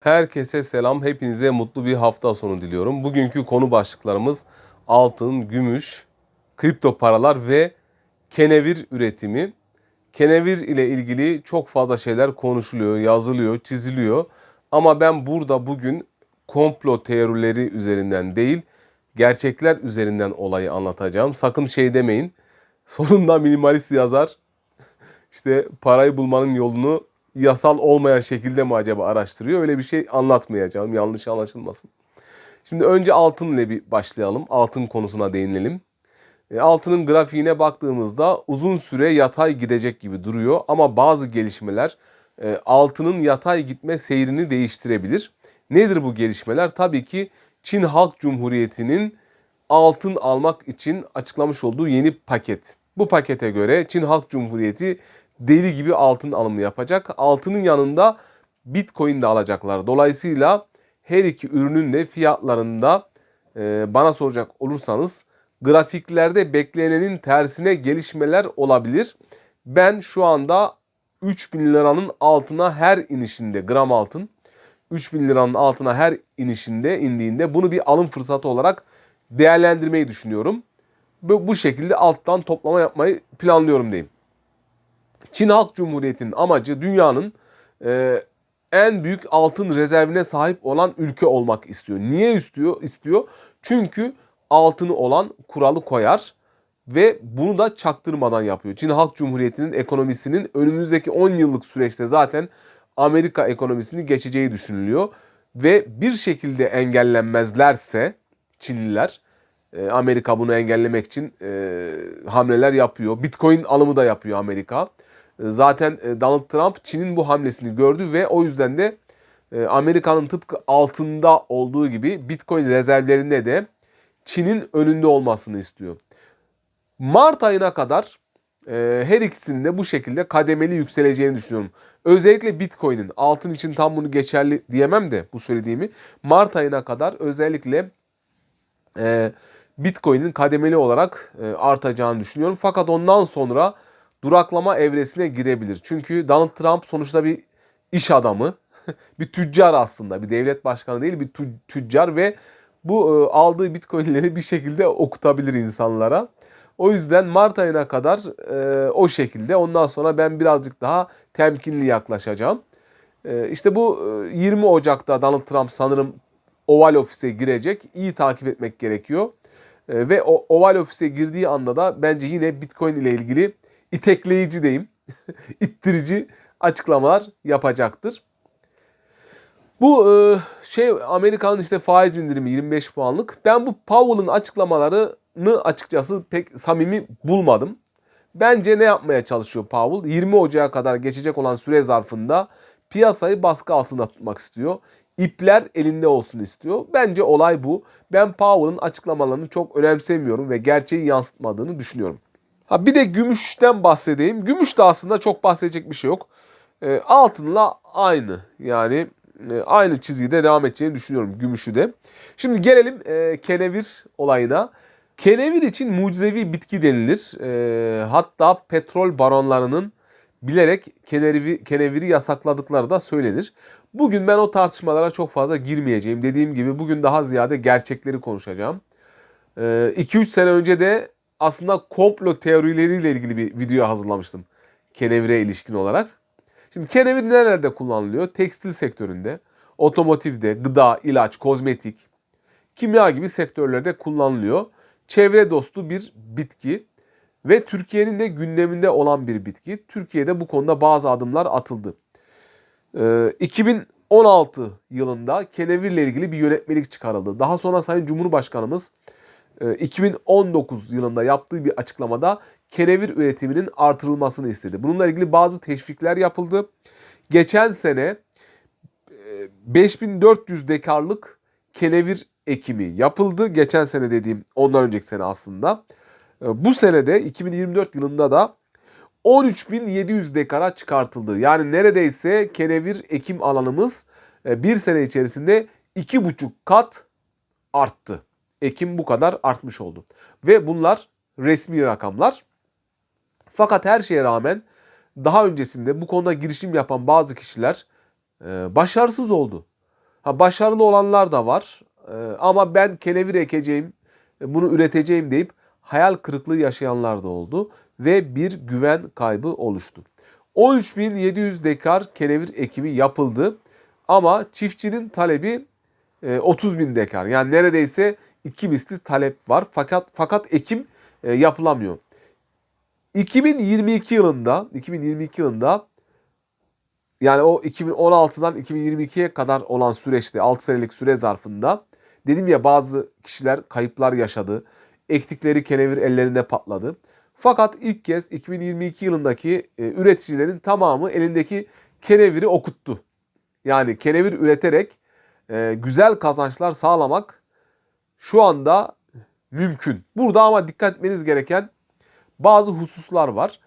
Herkese selam. Hepinize mutlu bir hafta sonu diliyorum. Bugünkü konu başlıklarımız altın, gümüş, kripto paralar ve kenevir üretimi. Kenevir ile ilgili çok fazla şeyler konuşuluyor, yazılıyor, çiziliyor. Ama ben burada bugün komplo teorileri üzerinden değil, gerçekler üzerinden olayı anlatacağım. Sakın şey demeyin. Sonunda minimalist yazar işte parayı bulmanın yolunu yasal olmayan şekilde mi acaba araştırıyor? Öyle bir şey anlatmayacağım. Yanlış anlaşılmasın. Şimdi önce altın ile bir başlayalım. Altın konusuna değinelim. E, altının grafiğine baktığımızda uzun süre yatay gidecek gibi duruyor ama bazı gelişmeler e, altının yatay gitme seyrini değiştirebilir. Nedir bu gelişmeler? Tabii ki Çin Halk Cumhuriyeti'nin altın almak için açıklamış olduğu yeni paket. Bu pakete göre Çin Halk Cumhuriyeti deli gibi altın alımı yapacak. Altının yanında Bitcoin de alacaklar. Dolayısıyla her iki ürünün de fiyatlarında e, bana soracak olursanız grafiklerde beklenenin tersine gelişmeler olabilir. Ben şu anda 3000 liranın altına her inişinde gram altın 3000 liranın altına her inişinde indiğinde bunu bir alım fırsatı olarak değerlendirmeyi düşünüyorum. Bu, bu şekilde alttan toplama yapmayı planlıyorum diyeyim. Çin Halk Cumhuriyeti'nin amacı dünyanın e, en büyük altın rezervine sahip olan ülke olmak istiyor. Niye istiyor? İstiyor. Çünkü altını olan kuralı koyar ve bunu da çaktırmadan yapıyor. Çin Halk Cumhuriyeti'nin ekonomisinin önümüzdeki 10 yıllık süreçte zaten Amerika ekonomisini geçeceği düşünülüyor ve bir şekilde engellenmezlerse Çinliler e, Amerika bunu engellemek için e, hamleler yapıyor. Bitcoin alımı da yapıyor Amerika. E, zaten e, Donald Trump Çin'in bu hamlesini gördü ve o yüzden de e, Amerika'nın tıpkı altında olduğu gibi Bitcoin rezervlerinde de Çin'in önünde olmasını istiyor. Mart ayına kadar her ikisinin de bu şekilde kademeli yükseleceğini düşünüyorum. Özellikle Bitcoin'in altın için tam bunu geçerli diyemem de bu söylediğimi. Mart ayına kadar özellikle Bitcoin'in kademeli olarak artacağını düşünüyorum. Fakat ondan sonra duraklama evresine girebilir. Çünkü Donald Trump sonuçta bir iş adamı, bir tüccar aslında. Bir devlet başkanı değil, bir tüccar ve bu e, aldığı Bitcoin'leri bir şekilde okutabilir insanlara. O yüzden Mart ayına kadar e, o şekilde. Ondan sonra ben birazcık daha temkinli yaklaşacağım. E, işte bu e, 20 Ocak'ta Donald Trump sanırım Oval Ofis'e girecek. İyi takip etmek gerekiyor. E, ve o Oval Ofis'e girdiği anda da bence yine Bitcoin ile ilgili itekleyici deyim, ittirici açıklamalar yapacaktır. Bu e, şey Amerika'nın işte faiz indirimi 25 puanlık. Ben bu Powell'ın açıklamalarını açıkçası pek samimi bulmadım. Bence ne yapmaya çalışıyor Powell? 20 Ocağı kadar geçecek olan süre zarfında piyasayı baskı altında tutmak istiyor. İpler elinde olsun istiyor. Bence olay bu. Ben Powell'ın açıklamalarını çok önemsemiyorum ve gerçeği yansıtmadığını düşünüyorum. Ha bir de gümüşten bahsedeyim. Gümüş de aslında çok bahsedecek bir şey yok. E, altınla aynı. Yani e, aynı çizgide devam edeceğini düşünüyorum gümüşü de. Şimdi gelelim e, kenevir olayına. Kenevir için mucizevi bitki denilir. E, hatta petrol baronlarının bilerek keneviri, keneviri yasakladıkları da söylenir. Bugün ben o tartışmalara çok fazla girmeyeceğim. Dediğim gibi bugün daha ziyade gerçekleri konuşacağım. 2-3 sene önce de aslında komplo teorileriyle ilgili bir video hazırlamıştım. Kenevire ilişkin olarak. Şimdi kenevir nerelerde kullanılıyor? Tekstil sektöründe, otomotivde, gıda, ilaç, kozmetik, kimya gibi sektörlerde kullanılıyor. Çevre dostu bir bitki ve Türkiye'nin de gündeminde olan bir bitki. Türkiye'de bu konuda bazı adımlar atıldı. Ee, 2016 yılında kenevirle ilgili bir yönetmelik çıkarıldı. Daha sonra Sayın Cumhurbaşkanımız 2019 e, yılında yaptığı bir açıklamada kenevir üretiminin artırılmasını istedi. Bununla ilgili bazı teşvikler yapıldı. Geçen sene 5400 e, dekarlık kenevir ekimi yapıldı. Geçen sene dediğim ondan önceki sene aslında. E, bu senede 2024 yılında da 13.700 dekara çıkartıldı. Yani neredeyse kenevir ekim alanımız bir sene içerisinde 2,5 kat arttı. Ekim bu kadar artmış oldu. Ve bunlar resmi rakamlar. Fakat her şeye rağmen daha öncesinde bu konuda girişim yapan bazı kişiler e, başarısız oldu. Ha, başarılı olanlar da var. Ee, ama ben kenevir ekeceğim, e, bunu üreteceğim deyip hayal kırıklığı yaşayanlar da oldu ve bir güven kaybı oluştu. 13.700 dekar kenevir ekimi yapıldı ama çiftçinin talebi e, 30.000 dekar. Yani neredeyse iki misli talep var fakat fakat ekim e, yapılamıyor. 2022 yılında 2022 yılında yani o 2016'dan 2022'ye kadar olan süreçte 6 senelik süre zarfında dedim ya bazı kişiler kayıplar yaşadı. Ektikleri kenevir ellerinde patladı. Fakat ilk kez 2022 yılındaki e, üreticilerin tamamı elindeki keneviri okuttu. Yani kenevir üreterek e, güzel kazançlar sağlamak şu anda mümkün. Burada ama dikkat etmeniz gereken bazı hususlar var.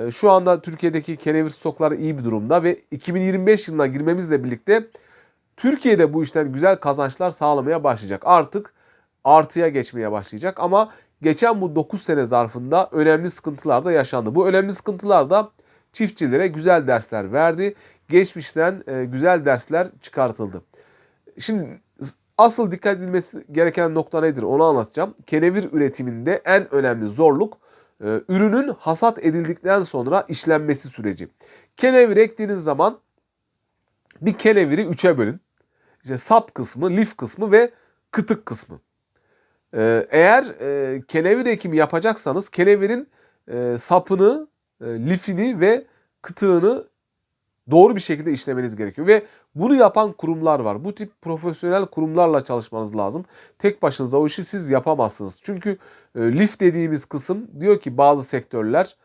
E, şu anda Türkiye'deki kenevir stokları iyi bir durumda ve 2025 yılına girmemizle birlikte Türkiye'de bu işten güzel kazançlar sağlamaya başlayacak. Artık artıya geçmeye başlayacak ama geçen bu 9 sene zarfında önemli sıkıntılar da yaşandı. Bu önemli sıkıntılar da çiftçilere güzel dersler verdi. Geçmişten e, güzel dersler çıkartıldı. Şimdi asıl dikkat edilmesi gereken nokta nedir onu anlatacağım. Kenevir üretiminde en önemli zorluk e, ürünün hasat edildikten sonra işlenmesi süreci. Kenevir ektiğiniz zaman bir keneviri üçe bölün. İşte sap kısmı, lif kısmı ve kıtık kısmı. Ee, eğer e, kenevir ekimi yapacaksanız kenevirin e, sapını, e, lifini ve kıtığını doğru bir şekilde işlemeniz gerekiyor. Ve bunu yapan kurumlar var. Bu tip profesyonel kurumlarla çalışmanız lazım. Tek başınıza o işi siz yapamazsınız. Çünkü e, lif dediğimiz kısım diyor ki bazı sektörler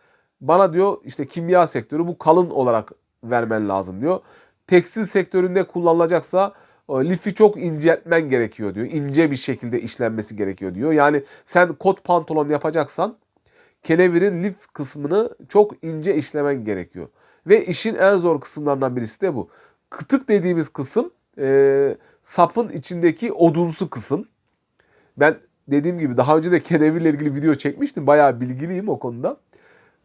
bana diyor işte kimya sektörü bu kalın olarak vermen lazım diyor. Tekstil sektöründe kullanılacaksa lifi çok inceltmen gerekiyor diyor. İnce bir şekilde işlenmesi gerekiyor diyor. Yani sen kot pantolon yapacaksan kenevirin lif kısmını çok ince işlemen gerekiyor. Ve işin en zor kısımlarından birisi de bu. Kıtık dediğimiz kısım e, sapın içindeki odunsu kısım. Ben dediğim gibi daha önce de kenevirle ilgili video çekmiştim. Bayağı bilgiliyim o konuda.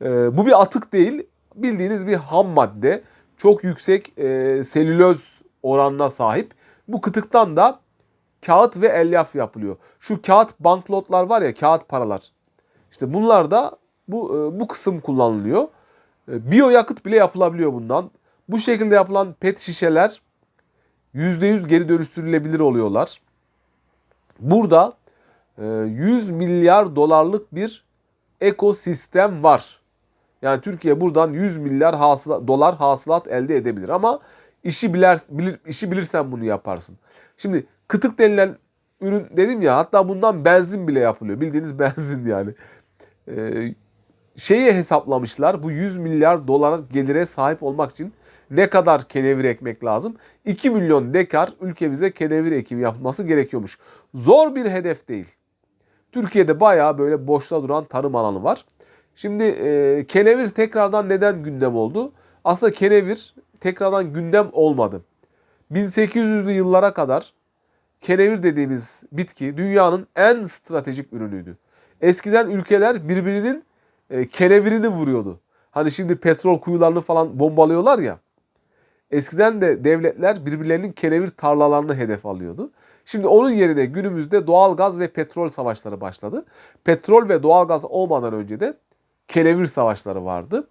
E, bu bir atık değil. Bildiğiniz bir ham madde. Çok yüksek e, selüloz oranına sahip. Bu kıtıktan da kağıt ve elyaf yapılıyor. Şu kağıt banknotlar var ya kağıt paralar. İşte bunlar da bu e, bu kısım kullanılıyor. E, biyo yakıt bile yapılabiliyor bundan. Bu şekilde yapılan pet şişeler %100 geri dönüştürülebilir oluyorlar. Burada 100 e, milyar dolarlık bir ekosistem var. Yani Türkiye buradan 100 milyar hasıla, dolar hasılat elde edebilir ama işi bilir, bilir işi bilirsen bunu yaparsın. Şimdi kıtık denilen ürün dedim ya hatta bundan benzin bile yapılıyor. Bildiğiniz benzin yani. Ee, şeyi hesaplamışlar bu 100 milyar dolar gelire sahip olmak için ne kadar kenevir ekmek lazım? 2 milyon dekar ülkemize kenevir ekimi yapması gerekiyormuş. Zor bir hedef değil. Türkiye'de bayağı böyle boşta duran tarım alanı var. Şimdi e, kenevir tekrardan neden gündem oldu? Aslında kenevir tekrardan gündem olmadı. 1800'lü yıllara kadar kenevir dediğimiz bitki dünyanın en stratejik ürünüydü. Eskiden ülkeler birbirinin e, kenevirini vuruyordu. Hani şimdi petrol kuyularını falan bombalıyorlar ya. Eskiden de devletler birbirlerinin kenevir tarlalarını hedef alıyordu. Şimdi onun yerine günümüzde doğal gaz ve petrol savaşları başladı. Petrol ve doğal gaz olmadan önce de kenevir savaşları vardı.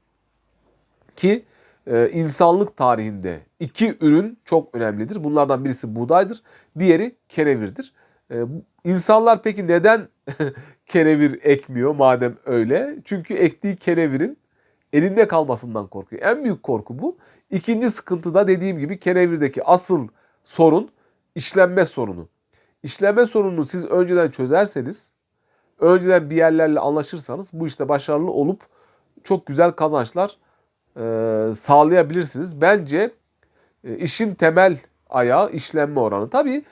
Ki e, insanlık tarihinde iki ürün çok önemlidir. Bunlardan birisi buğdaydır, diğeri kenevirdir. E, insanlar peki neden kenevir ekmiyor madem öyle? Çünkü ektiği kenevirin elinde kalmasından korkuyor. En büyük korku bu. İkinci sıkıntı da dediğim gibi kenevirdeki asıl sorun işlenme sorunu. İşlenme sorununu siz önceden çözerseniz, önceden bir yerlerle anlaşırsanız bu işte başarılı olup çok güzel kazançlar e, sağlayabilirsiniz. Bence e, işin temel ayağı işlenme oranı. Tabii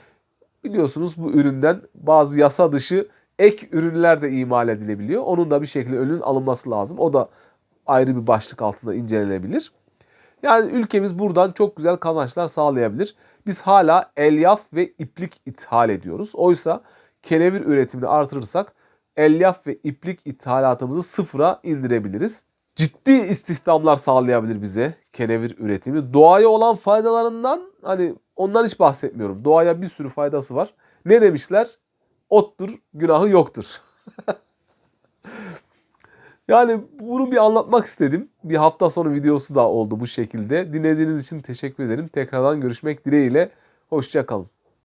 biliyorsunuz bu üründen bazı yasa dışı ek ürünler de imal edilebiliyor. Onun da bir şekilde önün alınması lazım. O da ayrı bir başlık altında incelenebilir. Yani ülkemiz buradan çok güzel kazançlar sağlayabilir. Biz hala elyaf ve iplik ithal ediyoruz. Oysa kenevir üretimini artırırsak elyaf ve iplik ithalatımızı sıfıra indirebiliriz ciddi istihdamlar sağlayabilir bize kenevir üretimi. Doğaya olan faydalarından hani Ondan hiç bahsetmiyorum. Doğaya bir sürü faydası var. Ne demişler? Ottur, günahı yoktur. yani bunu bir anlatmak istedim. Bir hafta sonu videosu da oldu bu şekilde. Dinlediğiniz için teşekkür ederim. Tekrardan görüşmek dileğiyle. Hoşçakalın.